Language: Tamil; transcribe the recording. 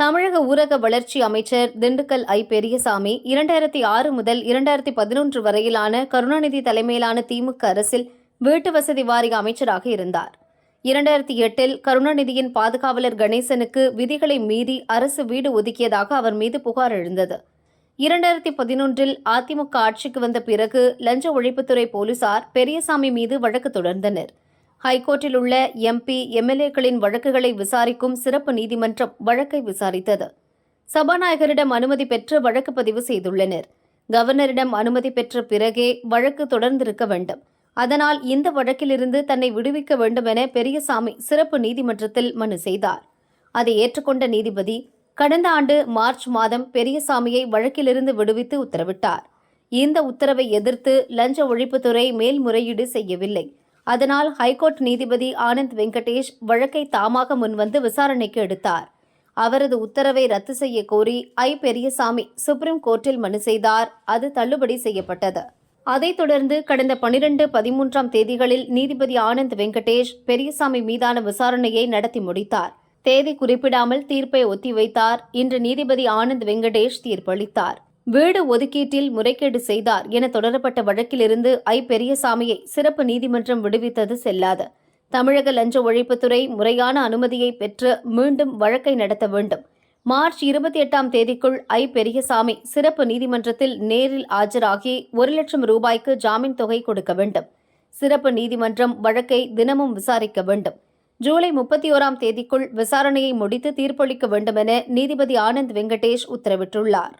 தமிழக ஊரக வளர்ச்சி அமைச்சர் திண்டுக்கல் ஐ. பெரியசாமி இரண்டாயிரத்தி ஆறு முதல் இரண்டாயிரத்தி பதினொன்று வரையிலான கருணாநிதி தலைமையிலான திமுக அரசில் வீட்டு வசதி வாரிய அமைச்சராக இருந்தார். இரண்டாயிரத்தி எட்டில் கருணாநிதியின் பாதுகாவலர் கணேசனுக்கு விதிகளை மீறி அரசு வீடு ஒதுக்கியதாக அவர் மீது புகார் எழுந்தது. இரண்டாயிரத்தி பதினொன்றில் அதிமுக ஆட்சிக்கு வந்த பிறகு லஞ்ச ஒழிப்புத்துறை போலீசார் பெரியசாமி மீது வழக்கு தொடர்ந்தனர். ஹைகோர்ட்டில் உள்ள எம்பி எம்எல்ஏக்களின் வழக்குகளை விசாரிக்கும் சிறப்பு நீதிமன்றம் வழக்கை விசாரித்தது. சபாநாயகரிடம் அனுமதி பெற்று வழக்கு பதிவு செய்துள்ளனர். கவர்னரிடம் அனுமதி பெற்ற பிறகே வழக்கு தொடர்ந்திருக்க வேண்டும். அதனால் இந்த வழக்கிலிருந்து தன்னை விடுவிக்க வேண்டும் என பெரியசாமி சிறப்பு நீதிமன்றத்தில் மனு செய்தார். அதை ஏற்றுக்கொண்ட நீதிபதி கடந்த ஆண்டு மார்ச் மாதம் பெரியசாமியை வழக்கிலிருந்து விடுவித்து உத்தரவிட்டார். இந்த உத்தரவை எதிர்த்து லஞ்ச ஒழிப்புத்துறை மேல்முறையீடு செய்யவில்லை. அதனால் ஹைகோர்ட் நீதிபதி ஆனந்த் வெங்கடேஷ் வழக்கை தாமாக முன்வந்து விசாரணைக்கு எடுத்தார். அவரது உத்தரவை ரத்து செய்ய கோரி ஐ. பெரியசாமி சுப்ரீம் கோர்ட்டில் மனு செய்தார். அது தள்ளுபடி செய்யப்பட்டது. அதைத் தொடர்ந்து கடந்த பனிரெண்டு பதிமூன்றாம் தேதிகளில் நீதிபதி ஆனந்த் வெங்கடேஷ் பெரியசாமி மீதான விசாரணையை நடத்தி முடித்தார். தேதி குறிப்பிடாமல் தீர்ப்பை ஒத்திவைத்தார். இன்று நீதிபதி ஆனந்த் வெங்கடேஷ் தீர்ப்பளித்தார். வீடு ஒதுக்கீட்டில் முறைகேடு செய்தார் என தொடரப்பட்ட வழக்கிலிருந்து ஐ. பெரியசாமியை சிறப்பு நீதிமன்றம் விடுவித்தது செல்லாது. தமிழக லஞ்ச ஒழிப்புத்துறை முறையான அனுமதியை பெற்று மீண்டும் வழக்கை நடத்த வேண்டும். மார்ச் இருபத்தி எட்டாம் தேதிக்குள் ஐ. பெரியசாமி சிறப்பு நீதிமன்றத்தில் நேரில் ஆஜராகி ஒரு லட்சம் ரூபாய்க்கு ஜாமீன் தொகை கொடுக்க வேண்டும். சிறப்பு நீதிமன்றம் வழக்கை தினமும் விசாரிக்க வேண்டும். ஜூலை முப்பத்தி ஓராம் தேதிக்குள் விசாரணையை முடித்து தீர்ப்பளிக்க வேண்டும் என நீதிபதி ஆனந்த் வெங்கடேஷ் உத்தரவிட்டுள்ளார்.